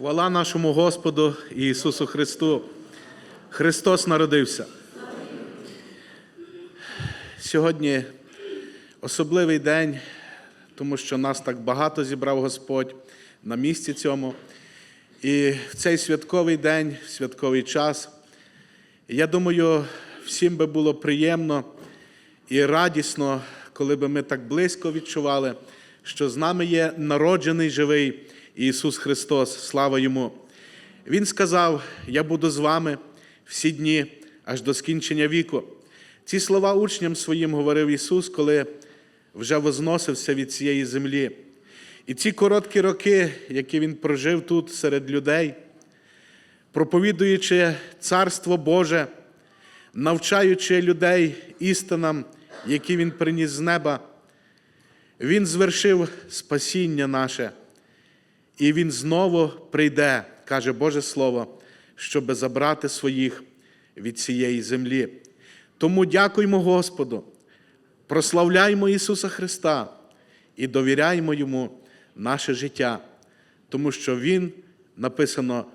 Хвала нашому Господу Ісусу Христу. Христос народився. Сьогодні особливий день, тому що нас так багато зібрав Господь на місці цьому. І в цей святковий день, святковий час, я думаю, всім би було приємно і радісно, коли би ми так близько відчували, що з нами є народжений живий Ісус Христос, слава Йому. Він сказав: Я буду з вами всі дні аж до скінчення віку. Ці слова учням своїм говорив Ісус, коли вже возносився від цієї землі. І ці короткі роки, які Він прожив тут серед людей, проповідуючи Царство Боже, навчаючи людей істинам, які Він приніс з неба, Він звершив спасіння наше. І Він знову прийде, каже Боже Слово, щоб забрати своїх від цієї землі. Тому дякуємо Господу, прославляймо Ісуса Христа і довіряємо Йому наше життя, тому що Він, написано,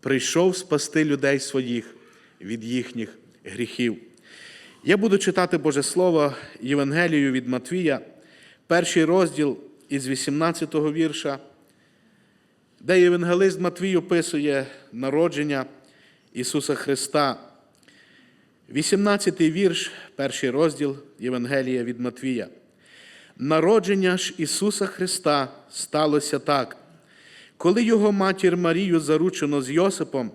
прийшов спасти людей своїх від їхніх гріхів. Я буду читати Боже Слово Євангелію від Матвія, перший розділ із 18-го вірша де євангелист Матвій описує народження Ісуса Христа. 18-й вірш, перший розділ Євангелія від Матвія. Народження ж Ісуса Христа сталося так. Коли його матір Марію заручено з Йосипом,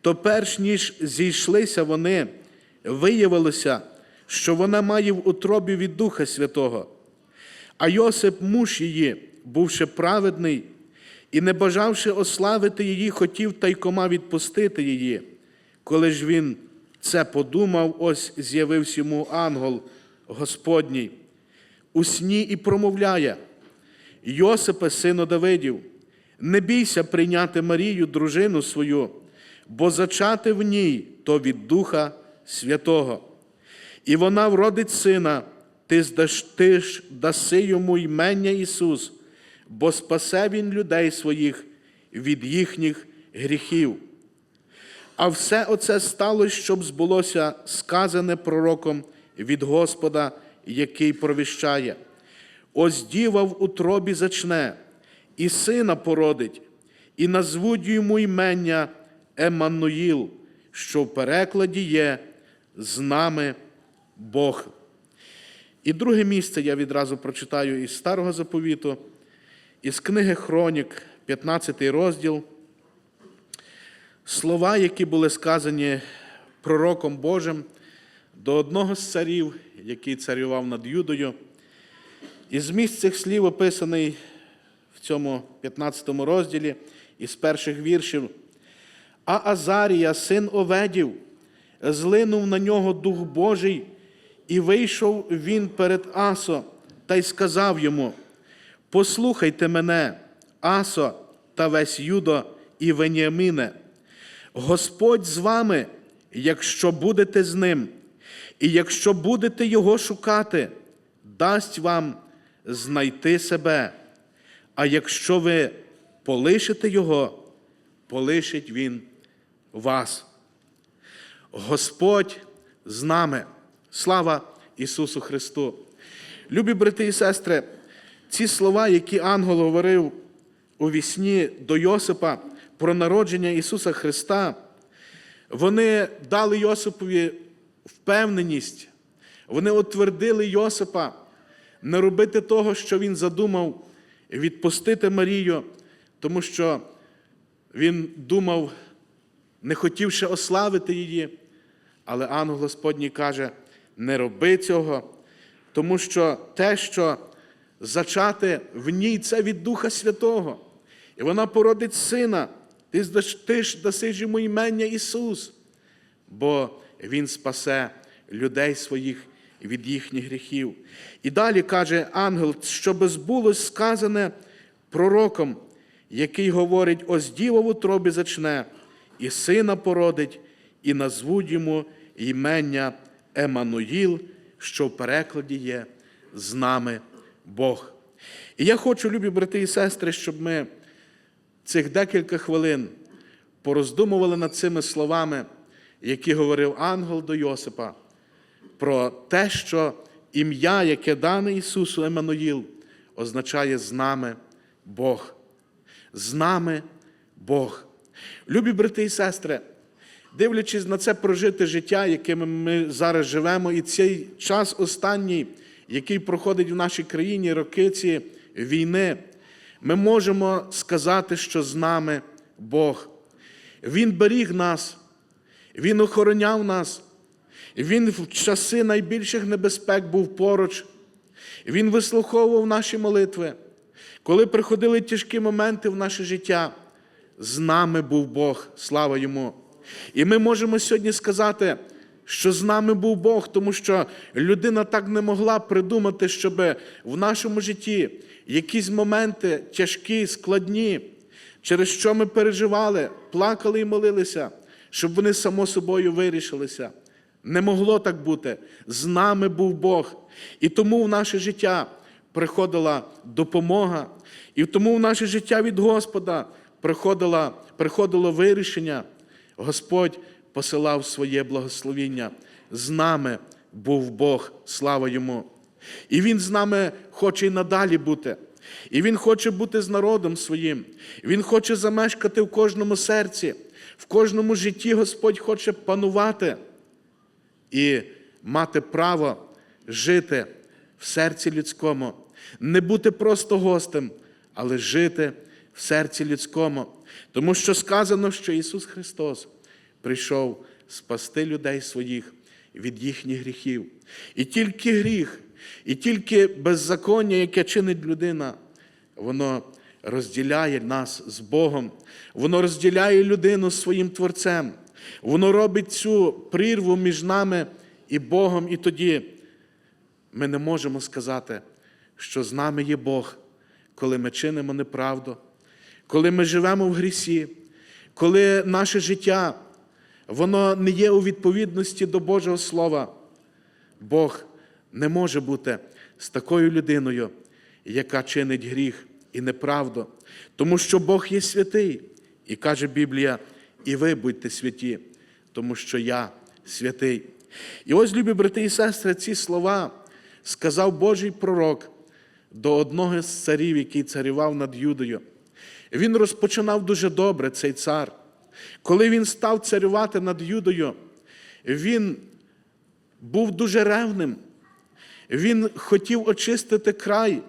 то перш ніж зійшлися вони, виявилося, що вона має в утробі від Духа Святого. А Йосип, муж її, бувши праведний, і, не бажавши ославити її, хотів тайкома відпустити її. Коли ж він це подумав, ось з'явився йому ангел Господній у сні і промовляє: Йосипе, сину Давидів, не бійся прийняти Марію, дружину свою, бо зачати в ній то від Духа Святого. І вона вродить сина, ти, здаш, ти ж даси йому ймення Ісус бо спасе Він людей своїх від їхніх гріхів. А все оце сталося, щоб збулося сказане пророком від Господа, який провіщає. Ось діва в утробі зачне, і сина породить, і назвуть йому ймення Еммануїл, що в перекладі є з нами Бог. І друге місце я відразу прочитаю із старого заповіту. Із книги Хронік, 15 розділ, слова, які були сказані пророком Божим до одного з царів, який царював над Юдою. І зміст цих слів описаний в цьому 15 розділі із перших віршів. А Азарія, син Оведів, злинув на нього Дух Божий, і вийшов він перед Асо та й сказав йому. Послухайте мене, Асо та весь Юдо і Веніамине. Господь з вами, якщо будете з ним, і якщо будете Його шукати, дасть вам знайти себе. А якщо ви полишите Його, полишить Він вас. Господь з нами. Слава Ісусу Христу! Любі брати і сестри! Ці слова, які ангел говорив у вісні до Йосипа про народження Ісуса Христа, вони дали Йосипові впевненість, вони утвердили Йосипа не робити того, що він задумав, відпустити Марію, тому що він думав, не хотів ще ославити її. Але ангел Господній каже: не роби цього, тому що те, що зачати в ній це від Духа Святого. І вона породить сина, ти, ти ж даси ж йому імення Ісус, бо Він спасе людей своїх від їхніх гріхів. І далі каже ангел, щоб збулось сказане пророком, який говорить, ось діва в утробі зачне, і сина породить, і назвуть йому імення Еммануїл, що в перекладі є з нами Бог. І я хочу, любі брати і сестри, щоб ми цих декілька хвилин пороздумували над цими словами, які говорив ангел до Йосипа, про те, що ім'я, яке дане Ісусу Еммануїл, означає з нами Бог. З нами Бог. Любі брати і сестри, дивлячись на це прожите життя, яким ми зараз живемо, і цей час останній, який проходить в нашій країні, роки ці війни, ми можемо сказати, що з нами Бог. Він беріг нас, Він охороняв нас, Він в часи найбільших небезпек був поруч, Він вислуховував наші молитви. Коли приходили тяжкі моменти в наше життя, з нами був Бог, слава йому. І ми можемо сьогодні сказати, що з нами був Бог, тому що людина так не могла придумати, щоб в нашому житті якісь моменти тяжкі, складні, через що ми переживали, плакали і молилися, щоб вони само собою вирішилися. Не могло так бути. З нами був Бог. І тому в наше життя приходила допомога, і тому в наше життя від Господа приходило, вирішення. Господь посилав своє благословіння. З нами був Бог, слава йому. І Він з нами хоче і надалі бути. І Він хоче бути з народом своїм. Він хоче замешкати в кожному серці, в кожному житті Господь хоче панувати і мати право жити в серці людському, не бути просто гостем, але жити в серці людському. Тому що сказано, що Ісус Христос прийшов спасти людей своїх від їхніх гріхів. І тільки гріх, і тільки беззаконня, яке чинить людина, воно розділяє нас з Богом, воно розділяє людину з своїм Творцем, воно робить цю прірву між нами і Богом. І тоді ми не можемо сказати, що з нами є Бог, коли ми чинимо неправду, коли ми живемо в грісі, коли наше життя воно не є у відповідності до Божого Слова. Бог не може бути з такою людиною, яка чинить гріх і неправду, тому що Бог є святий, і каже Біблія, і ви будьте святі, тому що я святий. І ось, любі брати і сестри, ці слова сказав Божий пророк до одного з царів, який царював над Юдою. Він розпочинав дуже добре цей цар. Коли він став царювати над Юдою, він був дуже ревним. Він хотів очистити край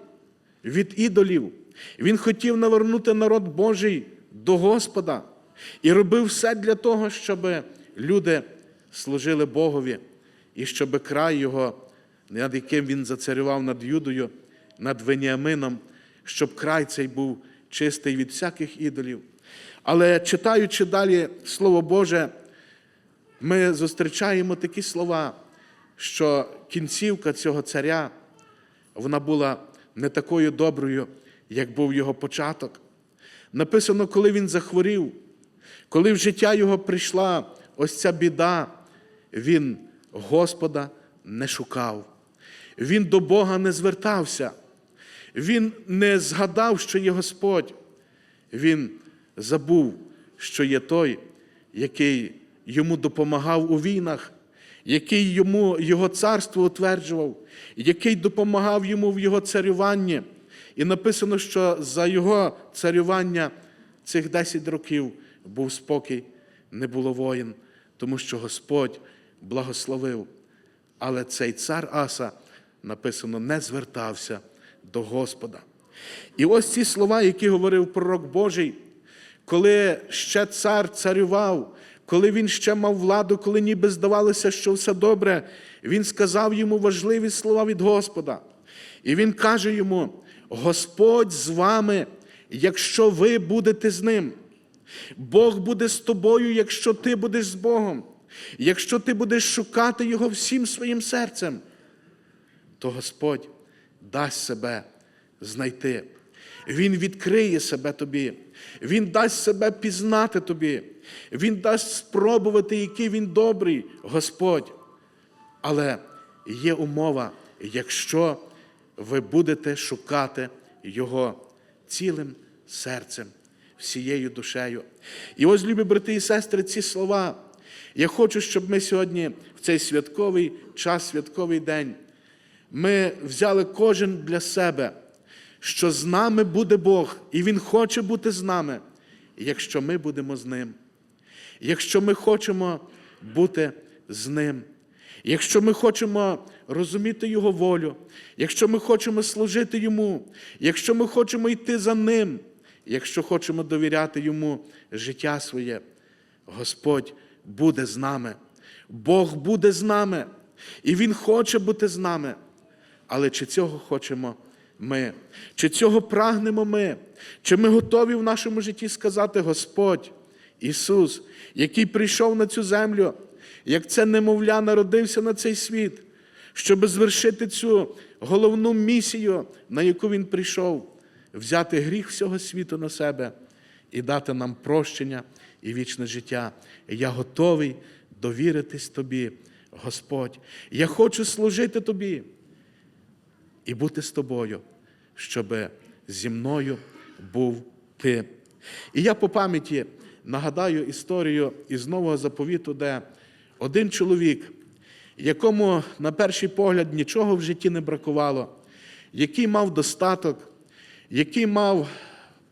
від ідолів. Він хотів навернути народ Божий до Господа і робив все для того, щоб люди служили Богові, і щоб край його, над яким він зацарював над Юдою, над Веніамином, щоб край цей був чистий від всяких ідолів. Але читаючи далі Слово Боже, ми зустрічаємо такі слова, що кінцівка цього царя вона була не такою доброю, як був його початок. Написано, коли він захворів, коли в життя його прийшла ось ця біда, він Господа не шукав, він до Бога не звертався, він не згадав, що є Господь. Він забув, що є той, який йому допомагав у війнах, який йому його царство утверджував, який допомагав йому в його царюванні. І написано, що за його царювання цих 10 років був спокій, не було воїн, тому що Господь благословив. Але цей цар Аса, написано, не звертався до Господа. І ось ці слова, які говорив пророк Божий, коли ще цар царював, коли він ще мав владу, коли ніби здавалося, що все добре, він сказав йому важливі слова від Господа. І він каже йому: Господь з вами, якщо ви будете з ним. Бог буде з тобою, якщо ти будеш з Богом. Якщо ти будеш шукати Його всім своїм серцем, то Господь дасть себе знайти. Він відкриє себе тобі, Він дасть себе пізнати тобі, Він дасть спробувати, який він добрий, Господь. Але є умова, якщо ви будете шукати Його цілим серцем, всією душею. І ось, любі брати і сестри, ці слова. Я хочу, щоб ми сьогодні, в цей святковий час, святковий день, ми взяли кожен для себе, що з нами буде Бог, і Він хоче бути з нами, якщо ми будемо з Ним. Якщо ми хочемо бути з Ним, якщо ми хочемо розуміти Його волю, якщо ми хочемо служити Йому, якщо ми хочемо йти за Ним, якщо хочемо довіряти Йому життя своє, Господь буде з нами, Бог буде з нами, і Він хоче бути з нами. Але чи цього хочемо ми? Чи цього прагнемо ми? Чи ми готові в нашому житті сказати Господь, Ісус, який прийшов на цю землю, як це немовля народився на цей світ, щоб звершити цю головну місію, на яку Він прийшов, взяти гріх всього світу на себе і дати нам прощення і вічне життя. І я готовий довіритись Тобі, Господь. Я хочу служити Тобі і бути з тобою, щоб зі мною був ти. І я по пам'яті нагадаю історію із Нового заповіту, де один чоловік, якому на перший погляд нічого в житті не бракувало, який мав достаток, який мав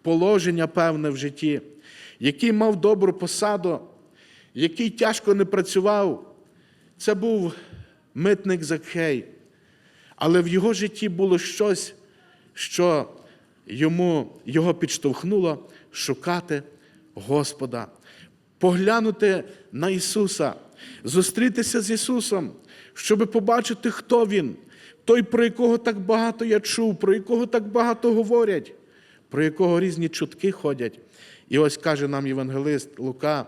положення певне в житті, який мав добру посаду, який тяжко не працював, це був митник Закхей. Але в його житті було щось, що йому, його підштовхнуло шукати Господа, поглянути на Ісуса, зустрітися з Ісусом, щоб побачити, хто Він, той, про якого так багато я чув, про якого так багато говорять, про якого різні чутки ходять. І ось каже нам євангелист Лука,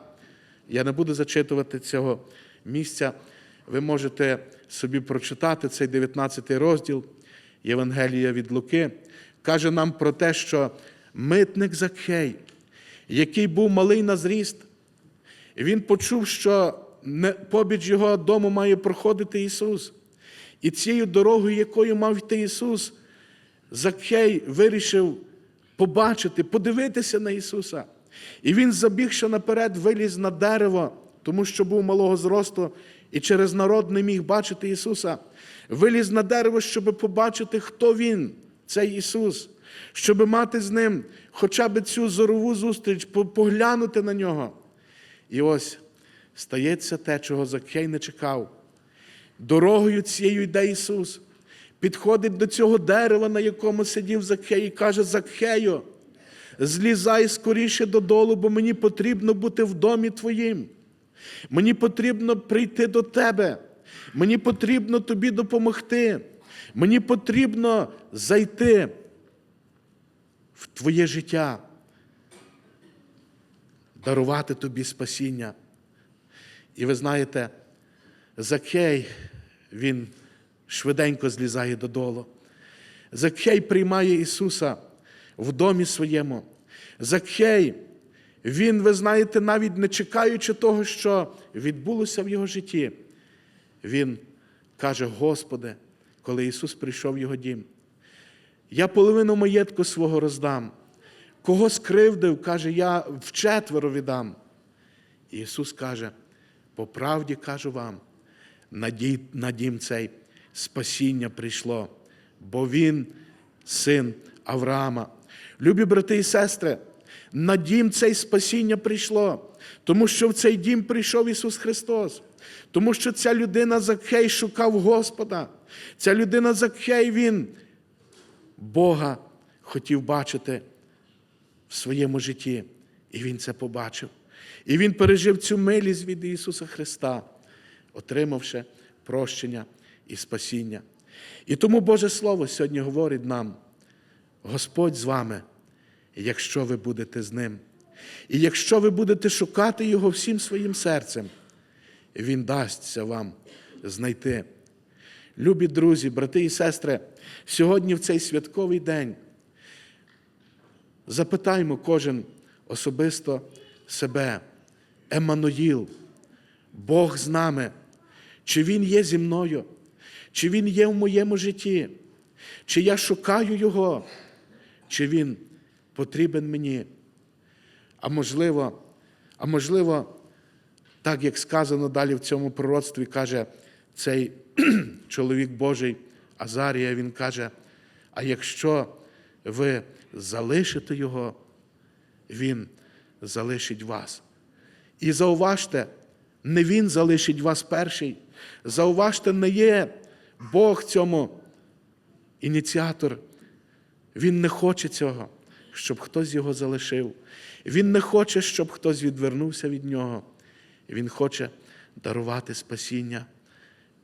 я не буду зачитувати цього місця. Ви можете собі прочитати цей 19 розділ Євангелія від Луки. Каже нам про те, що митник Закхей, який був малий на зріст, він почув, що побіч його дому має проходити Ісус. І цією дорогою, якою мав йти Ісус, Закхей вирішив побачити, подивитися на Ісуса. І він, забігши наперед, виліз на дерево, тому що був малого зросту, і через народ не міг бачити Ісуса. Виліз на дерево, щоб побачити, хто Він, цей Ісус, щоб мати з ним хоча б цю зорову зустріч, поглянути на нього. І ось стається те, чого Закхей не чекав. Дорогою цією йде Ісус, підходить до цього дерева, на якому сидів Закхей, і каже: Закхею, злізай скоріше додолу, бо мені потрібно бути в домі твоїм. Мені потрібно прийти до тебе. Мені потрібно тобі допомогти. Мені потрібно зайти в твоє життя, дарувати тобі спасіння. І ви знаєте, Закхей, він швиденько злізає додолу. Закхей приймає Ісуса в домі своєму. Закхей, він, ви знаєте, навіть не чекаючи того, що відбулося в його житті, він каже: Господи, коли Ісус прийшов в його дім, я половину маєтку свого роздам. Кого скривдив, каже, я вчетверо віддам. Ісус каже: по правді кажу вам, на дім цей спасіння прийшло, бо Він син Авраама. Любі брати і сестри, на дім цей спасіння прийшло, тому що в цей дім прийшов Ісус Христос, тому що ця людина Закхей шукав Господа, ця людина Закхей, Він Бога хотів бачити в своєму житті, і Він це побачив. І Він пережив цю милість від Ісуса Христа, отримавши прощення і спасіння. І тому Боже Слово сьогодні говорить нам: Господь з вами, якщо ви будете з Ним. І якщо ви будете шукати Його всім своїм серцем, Він дасться вам знайти. Любі друзі, брати і сестри, сьогодні в цей святковий день запитаймо кожен особисто себе, Еммануїл, Бог з нами, чи Він є зі мною, чи Він є в моєму житті, чи я шукаю Його, чи Він потрібен мені. А можливо, а можливо, так як сказано далі в цьому пророцтві, каже цей чоловік Божий Азарія, він каже: а якщо ви залишите його, він залишить вас. І зауважте, не він залишить вас перший. Зауважте, не є Бог цьому ініціатор. Він не хоче цього, щоб хтось його залишив. Він не хоче, щоб хтось відвернувся від нього. Він хоче дарувати спасіння.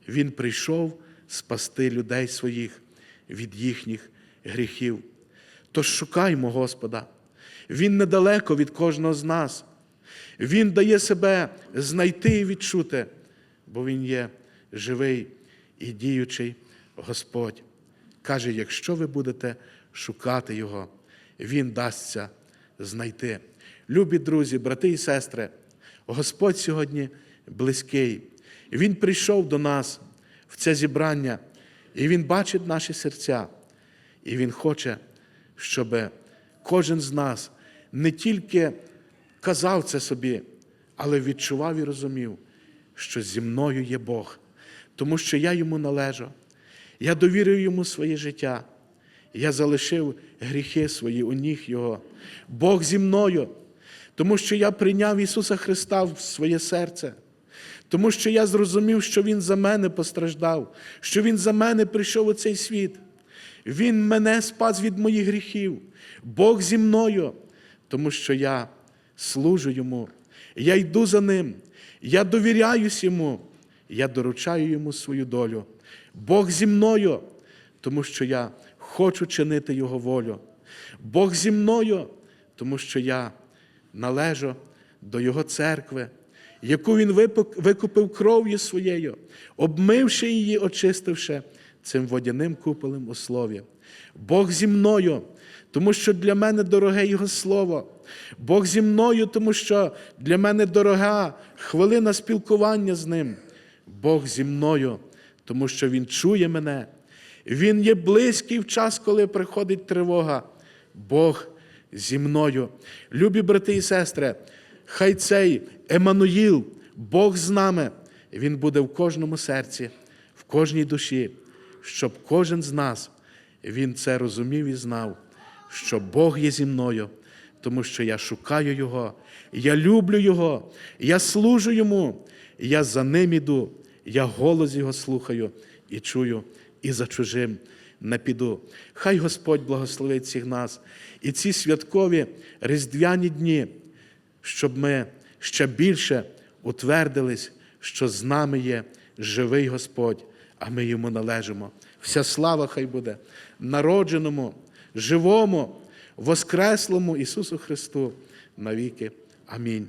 Він прийшов спасти людей своїх від їхніх гріхів. Тож шукаймо Господа. Він недалеко від кожного з нас. Він дає себе знайти і відчути, бо Він є живий і діючий Господь. Каже, якщо ви будете шукати Його, Він дасться знайти. Любі друзі, брати і сестри, Господь сьогодні близький. Він прийшов до нас в це зібрання, і Він бачить наші серця. І Він хоче, щоб кожен з нас не тільки казав це собі, але відчував і розумів, що зі мною є Бог, тому що я йому належу. Я довірив йому своє життя. Я залишив гріхи свої у ніг Його. Бог зі мною, тому що я прийняв Ісуса Христа в своє серце, тому що я зрозумів, що Він за мене постраждав, що Він за мене прийшов у цей світ. Він мене спас від моїх гріхів. Бог зі мною, тому що я служу Йому, я йду за Ним, я довіряюсь Йому, я доручаю Йому свою долю. Бог зі мною, тому що я хочу чинити Його волю. Бог зі мною, тому що я належу до Його церкви, яку Він викупив кров'ю своєю, обмивши її, очистивши цим водяним куполем у слові. Бог зі мною, тому що для мене дороге Його Слово. Бог зі мною, тому що для мене дорога хвилина спілкування з Ним. Бог зі мною, тому що Він чує мене. Він є близький в час, коли приходить тривога. Бог зі мною. Любі брати і сестри, хай цей Еммануїл, Бог з нами, Він буде в кожному серці, в кожній душі, щоб кожен з нас він це розумів і знав, що Бог є зі мною, тому що я шукаю Його, я люблю Його, я служу Йому, я за ним іду, я голос Його слухаю і чую, і за чужим не піду. Хай Господь благословить всіх нас і ці святкові різдвяні дні, щоб ми ще більше утвердились, що з нами є живий Господь, а ми йому належимо. Вся слава хай буде народженому, живому, воскреслому Ісусу Христу навіки. Амінь.